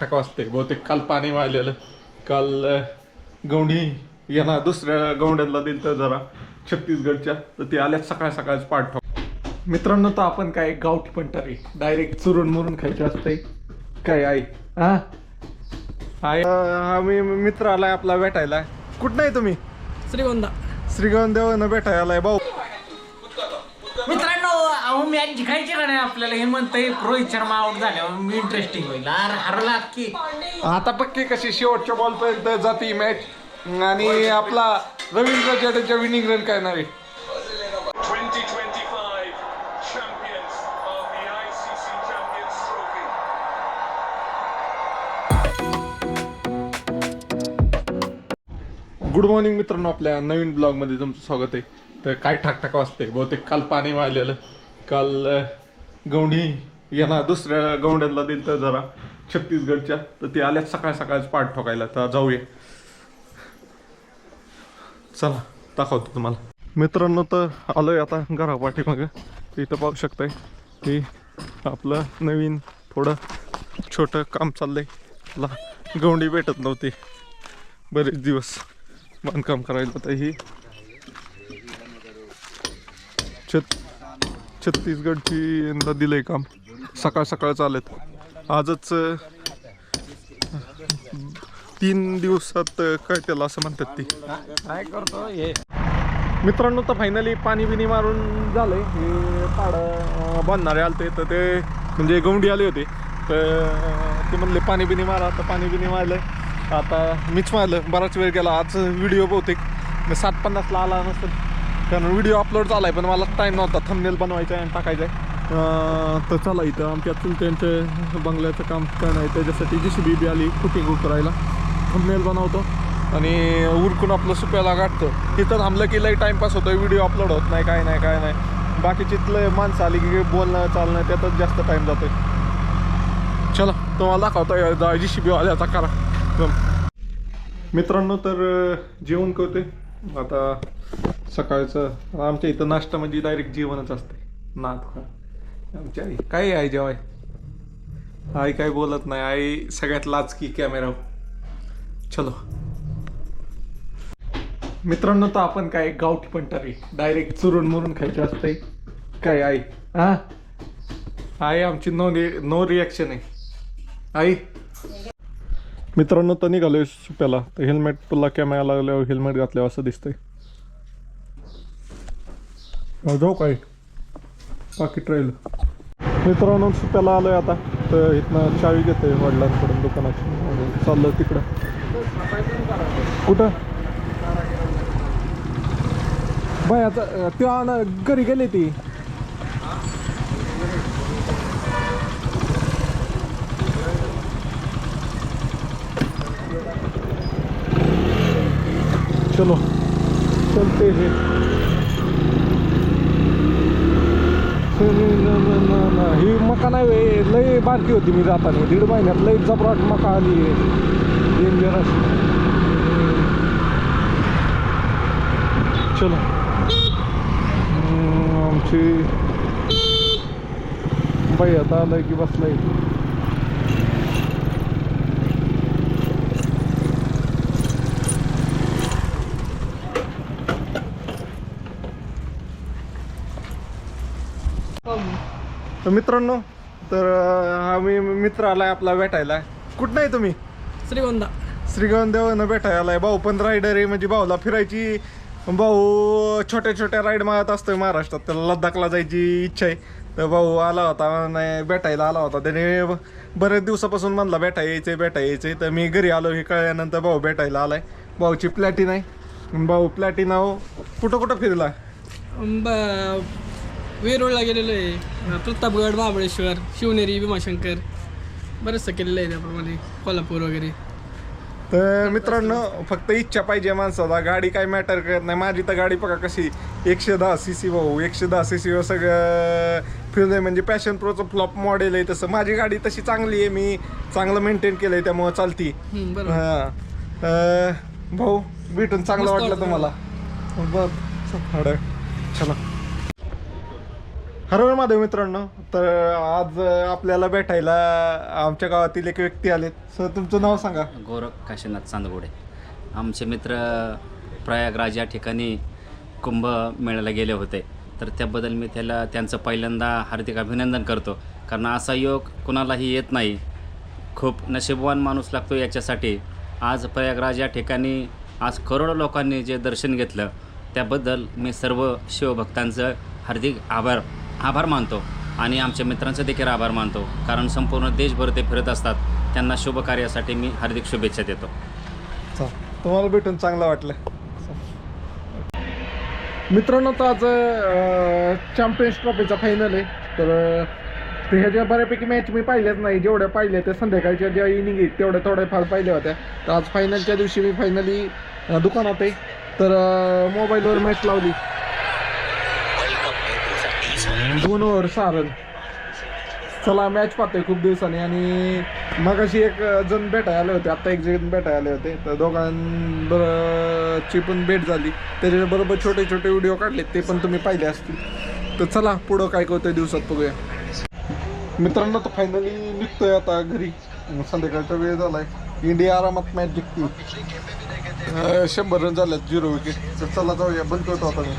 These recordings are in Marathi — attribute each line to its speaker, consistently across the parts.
Speaker 1: टाका वाजते बहुतेक काल पाणी वाहिलेलं. काल गवंडी यांना दुसऱ्या गवंड्यांना दिलं तर जरा छत्तीसगडच्या. तर ते आल्यात सकाळ सकाळच पाठ मित्रांनो तर आपण काय गावठी पण तरी. डायरेक्ट चुरून मुरून खायचे असते काय आई? हा आई हा मी मित्र आलाय आपला भेटायला. कुठं नाही तुम्ही?
Speaker 2: श्रीगोंदा.
Speaker 1: श्रीगंध देवानं भेटायला आलाय. भाऊ
Speaker 2: मॅच जिंकायची का नाही आपल्याला? हे म्हणतंय रोहित शर्मा आउट झाल्यावर इंटरेस्टिंग होईल. अरे हरला की
Speaker 1: आता पक्की कशी शेवटच्या बॉल पर्यंत जाते मॅच आणि आपला रवींद्र जडेजा विनिंग रन करणार आहे.
Speaker 3: 2025 champions of the ICC Champions Trophy.
Speaker 1: Good morning मित्रांनो. आपल्या नवीन ब्लॉगमध्ये तुमचं स्वागत आहे. तर काय ठाकठाक वाजते बहुतेक काल पाणी वाहिलेलं. काल गवंडी यांना दुसऱ्या गवंड्याला दिलं तर जरा छत्तीसगडच्या. तर ते आल्यात सकाळ सकाळच पाठ ठोकायला. तर जाऊया. चला दाखवतो तुम्हाला. मित्रांनो तर आलोय आता घरा पाठीमागं इथं पाहू शकताय की आपलं नवीन थोडं छोटं काम चाललंय. ला गवंडी भेटत नव्हती. बरेच दिवस बांधकाम करायला तर ही. छत छत्तीसगडची यंदा दिलंय काम. सकाळ सकाळ चालत. आजच तीन दिवसात काय त्याला असं म्हणतात ती.
Speaker 2: काय करतो हे?
Speaker 1: मित्रांनो तर फायनली पाणी बिनी मारून झालंय. हे पाड बांधणारे आलते. तर ते म्हणजे गवंडी आले होते. तर ते म्हणले पाणी बिनी मारा. तर पाणी बिनी मारलं. आता मीच मारलं. बराच वेळ गेला. आज व्हिडिओ बहुतेक. मी सात पन्नासला आला नसेल. कारण व्हिडिओ अपलोड झालाय पण मला टाईम नव्हता. थंबनेल बनवायचा आहे आणि टाकायचा आहे. तर चला इथं आमच्या चुलत्यांचं बंगल्याचं काम करणं आहे. त्याच्यासाठी जी सी बी बी आली कुकिंग करायला. थंबनेल बनवतो. आणि उरकून आपलं सुप्याला गाठतो. तिथं थांबलं की लई टाइमपास होतो व्हिडिओ अपलोड होत नाही काय नाही काय नाही. बाकीची माणसं आली की बोलणं चालणं त्यातच जास्त टाईम जातोय. चला तुम्हाला दाखवतो जी सी बी आल्याचा करा. मित्रांनो तर जेवण करते आता सकाळचं आमच्या इथं नाश्ता म्हणजे डायरेक्ट जेवणच असते नात खा. आमच्या आई काय आहे जेवाय? आई काय बोलत नाही आई सगळ्यात लाचकी कॅमेरा चलो. मित्रांनो तर आपण काय गावठी पण तरी डायरेक्ट चुरून मुरून खायचे असते काय आई? हा आई आमची नो नो रिॲक्शन आहे. आई? मित्रांनो तर निघालोय सुप्याला. तर हेल्मेट तुला कॅमेरा लागल्यावर हेल्मेट घातल्यावर असं दिसतंय. जाऊ काय पाकिट राहिलं मित्रांनो सुट्ट्याला आलोय आता. तर इथनं चावी घेतोय वडिलांकडून दुकानाची. चाललं तिकडं. कुठं? बाय आता ते आला घरी गेले ती. चलो. चलते हे. ही मका नाही वे लय बारकी होती मी जाताना. दीड महिन्यात लय जबराट मका आली डेंजरस चलो. आमची बाई आता आलं की बसलाय. तर मित्रांनो तर हा मी मित्र आलाय आपला भेटायला. कुठं नाही तुम्ही?
Speaker 2: श्रीगोंदा.
Speaker 1: श्रीगंध देवानं भेटायला आलाय भाऊ पण रायडर आहे म्हणजे भाऊला फिरायची भाऊ छोट्या छोट्या राईड मारत असतोय महाराष्ट्रात. त्याला लद्दाखला जायची इच्छा आहे. तर भाऊ आला होता नाही भेटायला आला होता. त्याने बरेच दिवसापासून म्हणला भेटा यायचंय भेटा यायचंय तर मी घरी आलो हे कळल्यानंतर भाऊ भेटायला आलाय. भाऊची प्लॅटिन आहे. भाऊ प्लॅटिन कुठं कुठं फिरला
Speaker 2: वेरूळला गेलेलो आहे. प्रतापगड महाबळेश्वर शिवनेरी भीमाशंकर. बरंचसं केलेलं आहे त्याप्रमाणे कोल्हापूर वगैरे.
Speaker 1: तर मित्रांनो फक्त इच्छा पाहिजे माणसाला. गाडी काय मॅटर करत नाही. माझी तर गाडी बघा कशी. एकशे दहा सी सी भाऊ एकशे दहा सी सीवर सगळं फिरलंय म्हणजे पॅशन प्रोचं फ्लॉप मॉडेल आहे तसं. माझी गाडी तशी चांगली आहे. मी चांगलं मेंटेन केलंय त्यामुळं चालती. हा. भाऊ भेटून चांगलं वाटलं
Speaker 2: वाटलं.
Speaker 1: तुम्हाला. बर. चला. हरवर माधव मित्रांनो तर आज आपल्याला भेटायला आमच्या गावातील एक व्यक्ती आलेत. सर तुमचं नाव सांगा.
Speaker 4: गोरख काशीनाथ चांदगुडे. आमचे मित्र प्रयागराज या ठिकाणी कुंभ मेळ्याला गेले होते. तर त्याबद्दल मी त्याला त्यांचं पहिल्यांदा हार्दिक अभिनंदन करतो. कारण असा योग कुणालाही येत नाही. खूप नशीबवान माणूस लागतो याच्यासाठी. आज प्रयागराज या ठिकाणी आज करोडो लोकांनी जे दर्शन घेतलं त्याबद्दल मी सर्व शिवभक्तांचं हार्दिक आभार आभार मानतो आणि आमच्या मित्रांचे देखील आभार मानतो. कारण संपूर्ण देशभर ते फिरत असतात. त्यांना शुभकार्यासाठी मी हार्दिक शुभेच्छा देतो.
Speaker 1: चल, तुम्हाला भेटून चांगलं वाटलं. मित्रांनो तर आज चॅम्पियन्स ट्रॉफीचा फायनल आहे. तर ते ह्याच्या बऱ्यापैकी मॅच मी पाहिल्याच नाही. जेवढ्या पाहिल्या त्या संध्याकाळच्या ज्या इनिंग आहेत तेवढ्या थोड्या फार पाहिल्या होत्या. तर आज फायनलच्या दिवशी मी फायनली दुकानात आहे. तर मोबाईलवर मॅच लावली. दोन ओव्हर सहा रन चला मॅच पाहतोय खूप दिवसांनी. आणि मगाशी एक जण भेटायला आले होते. आत्ता एक जण भेटायला आले होते. तर दोघांबरोची पण भेट झाली. त्याच्याबरोबर छोटे छोटे व्हिडिओ काढले ते पण तुम्ही पाहिले असतील. तर चला पुढं काय करतोय दिवसात बघूया. मित्रांनो तर फायनली निघतोय आता घरी. संध्याकाळचा वेळ झालाय. इंडिया आरामात मॅच जिंकते शंभर रन झाल्यात झिरो विकेट तर चला जाऊया. बंद करतो आता मी.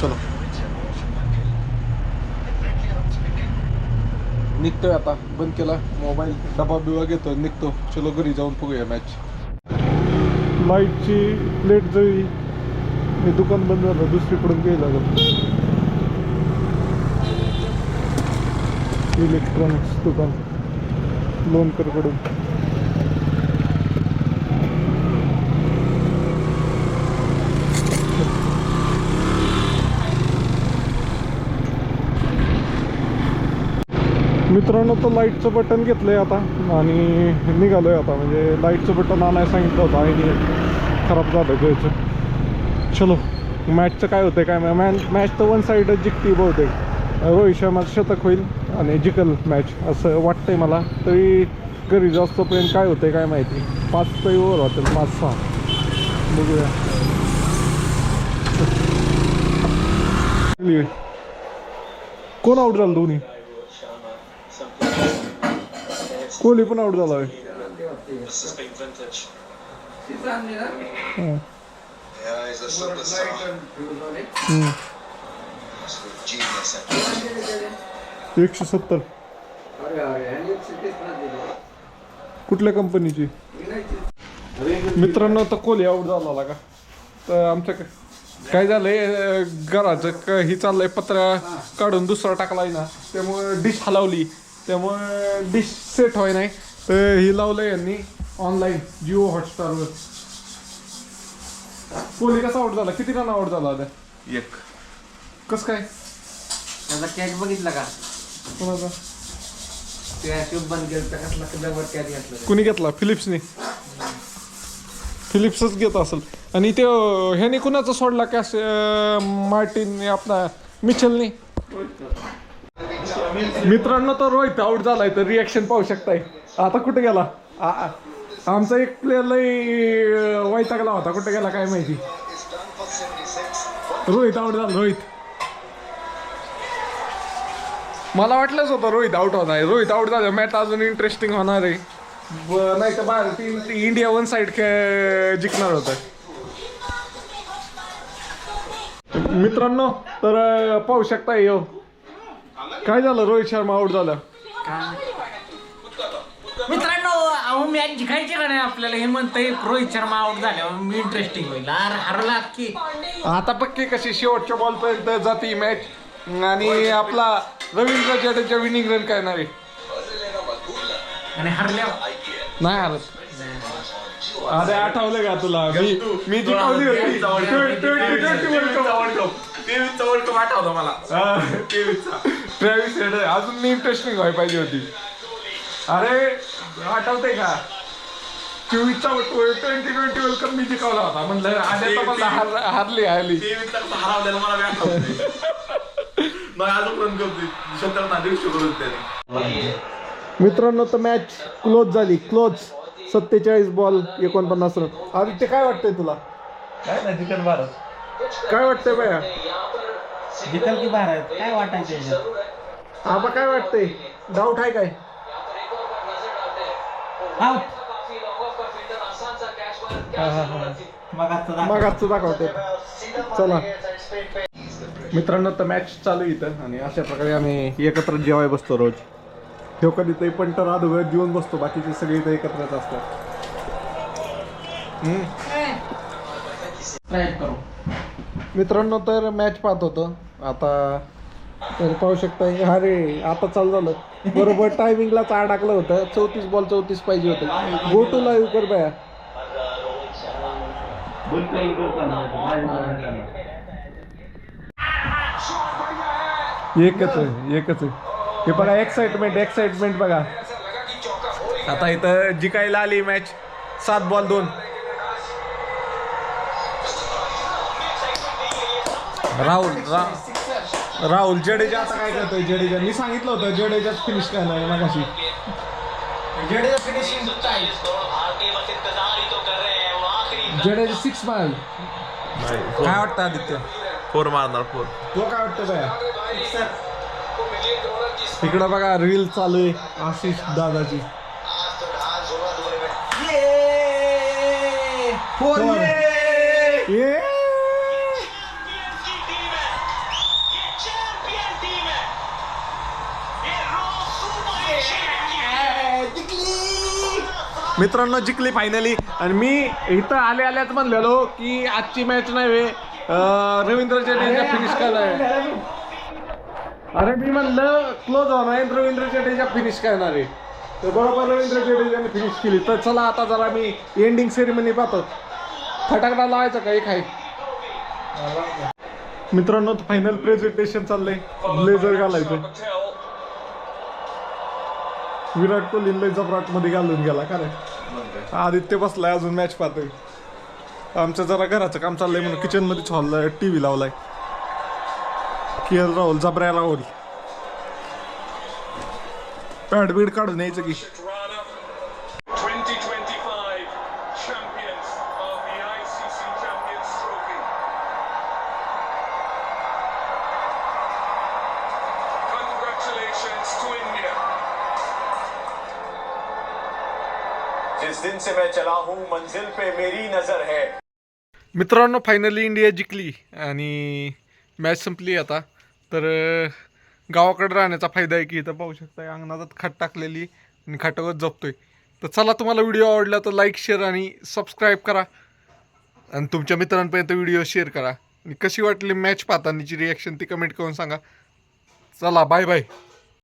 Speaker 1: चलो. निघतोय आता. बंद केला. मोबाईल डबा बिवा घेतो निघतो. चलो घरी जाऊन बघूया मॅच लाईटची प्लेट जळी हे दुकान बंद झालं दुसरीकडून गेलं इलेक्ट्रॉनिक्स दुकान. लोणकरकडून मित्रांनो तर लाईटचं बटन घेतलं आहे आता आणि निघालो आहे आता. म्हणजे लाईटचं बटन आणायला सांगितलं होतं आणि खराब झालं घ्यायचं चलो मॅचचं काय होतं काय मॅच मॅच तर वन साईडच जिंकती बहुतेक. रोहित शर्माचं शतक होईल आणि जिकल मॅच असं वाटतंय मला. तरी घरी जास्तपर्यंत काय होतंय काय माहिती? पाच तरी ओव्हर होतील पाच सहा. बघूया. कोण आउट झालं दोन्ही? कोहली पण आउट झाला? एकशे सत्तर कुठल्या कंपनीची मित्रांनो तर कोहली आउट झाला का तर आमच्या काय झालंय घराचं क- ही चाललंय पत्रा काढून दुसरा टाकलाय ना त्यामुळे डिश हलवली त्यामुळे डिश सेट व्हाय नाही. तर ही लावलंय यांनी ऑनलाईन जिओ हॉटस्टारवर कोहली कसा आउट झाला? किती रन आउट झाला आता?
Speaker 5: एक.
Speaker 1: कसं काय?
Speaker 6: त्याचा कॅच बघितला का?
Speaker 1: कोणाचा?
Speaker 6: त्या कसला कॅच घेतला
Speaker 1: कुणी घेतला? फिलिप्सने फिलिप्सच घेत असेल. आणि ते ह्याने कुणाचा सोडला? कॅश मार्टिन आपला मिचलने मित्रांनो तर रोहित आउट झालाय तर रिॲक्शन पाहू शकताय. आता कुठे गेला? आमचा एक प्लेअर लई वैतागला होता. कुठे गेला काय माहिती? रोहित आउट झाला रोहित. मला वाटलंच होतं रोहित आउट होणार आहे. रोहित आउट झालं मॅच अजून इंटरेस्टिंग होणार आहे. नाही तर बाहेर ती इंडिया वन साईड जिंकणार होतं. मित्रांनो तर पाहू शकता यो. काय झालं रोहित शर्मा आउट झालं
Speaker 6: मित्रांनो अहो मॅच जिंकायची का नाही आपल्याला हे म्हणतंय रोहित शर्मा आउट झाल्यावर इंटरेस्टिंग होईल अरे हरला की
Speaker 1: आता पक्की कशी शेवटच्या बॉल पर्यंत जाते मॅच आणि आपला रवींद्र जडेजा विनिंग रन करणार आहे
Speaker 6: आणि हरल्या
Speaker 1: नाही हरत अरे आठवलं का तुला मी मी जिंकवली होती twenty twenty world cup Travis Head अजून इंटरेस्टिंग व्हायला पाहिजे होती. अरे आठवते का? चोवीसचा ट्वेंटी ट्वेंटी वर्ल्ड कप मी जिंकवला होता. म्हणलं आधी तर मला हार हारली हारली. मित्रांनो तर मॅच क्लोज झाली. क्लोज सत्तेचाळीस बॉल एकोणपन्नास रन आदित्य काय वाटतंय तुला?
Speaker 7: काय नाही चिकन भारत.
Speaker 1: काय वाटतंय बाया?
Speaker 6: जिकल की भारत. काय वाटायचं
Speaker 1: आबा काय वाटतंय? डाऊट आहे काय?
Speaker 6: मग आता दाखव.
Speaker 1: मग आजचं दाखवते चला. मित्रांनो तर मॅच चालू आहे इथं. आणि अशा प्रकारे आम्ही एकत्र जेवाय बसतो रोज. ठेव कधी पण तर अधोगत जेवून बसतो. बाकीचे सगळे इथं एकत्रच असतात. हम्म.
Speaker 6: Try करू.
Speaker 1: मित्रांनो तर मॅच पाहत होतो. आता तर पाहू शकता अरे आता चालू झालं. बरोबर टायमिंगलाच अडकलं होतं. चौतीस बॉल चौतीस पाहिजे होतं. गो टू लाईव्ह कर बाया. एकच आहे एकच आहे. हे बघा एक्साइटमेंट एक्साइटमेंट बघा. आता इथं जिकायला आली मॅच सात बॉल दोन. राहुल रा राहुल जडेजा आता काय करतोय? जडेजा. मी सांगितलं होतं जडेजाच फिनिश करणार आहे मगाशी.
Speaker 6: जडेजा फिनिशिंग
Speaker 1: जडेजा सिक्स माइल काय वाटतं आदित्य?
Speaker 7: फोर मारणार फोर
Speaker 1: तो काय वाटतं बाया तिकडं बघा रील चालू आहे आशिष दादाची.
Speaker 6: फोर
Speaker 1: मित्रांनो जिंकली फायनली आणि मी इथं आले आल्याच म्हणलेलो की आजची मॅच नाही रवींद्र जडेजा फिनिश करणार अरे मी म्हणलं क्लोज होणार रवींद्र जडेजा फिनिश करणार आहे. तर बरोबर रवींद्र जडेजाने फिनिश केली. तर चला आता जरा मी एंडिंग सेरेमनी पाहतो. फटाकडा लावायचा का? एक आहे. मित्रांनो फायनल प्रेझेंटेशन चाललंय. ब्लेझर घालायचं. विराट कोहलीला जबराटमध्ये घालून गेला का रे? आदित्य बसलाय अजून मॅच पाहतोय. आमचं जरा घराचं काम चाललंय म्हणून किचन मध्येच टी व्ही लावलाय. के एल राहुल जबऱ्या राहुल. पॅड बीड काढून यायचं की.
Speaker 8: चला हूँ मंजिल पे मेरी नजर है।
Speaker 1: मित्रांनो फायनली इंडिया जिंकली आणि मॅच संपली आता. तर गावाकडे राहण्याचा फायदा आहे की इथं पाहू शकता अंगणात खाट टाकलेली आणि खाटावर जपतोय तर चला तुम्हाला व्हिडिओ आवडला तर लाईक शेअर आणि सबस्क्राईब करा. आणि तुमच्या मित्रांपर्यंत व्हिडिओ शेअर करा. आणि कशी वाटली मॅच पाहतानीची रिॲक्शन ती कमेंट करून सांगा. चला बाय बाय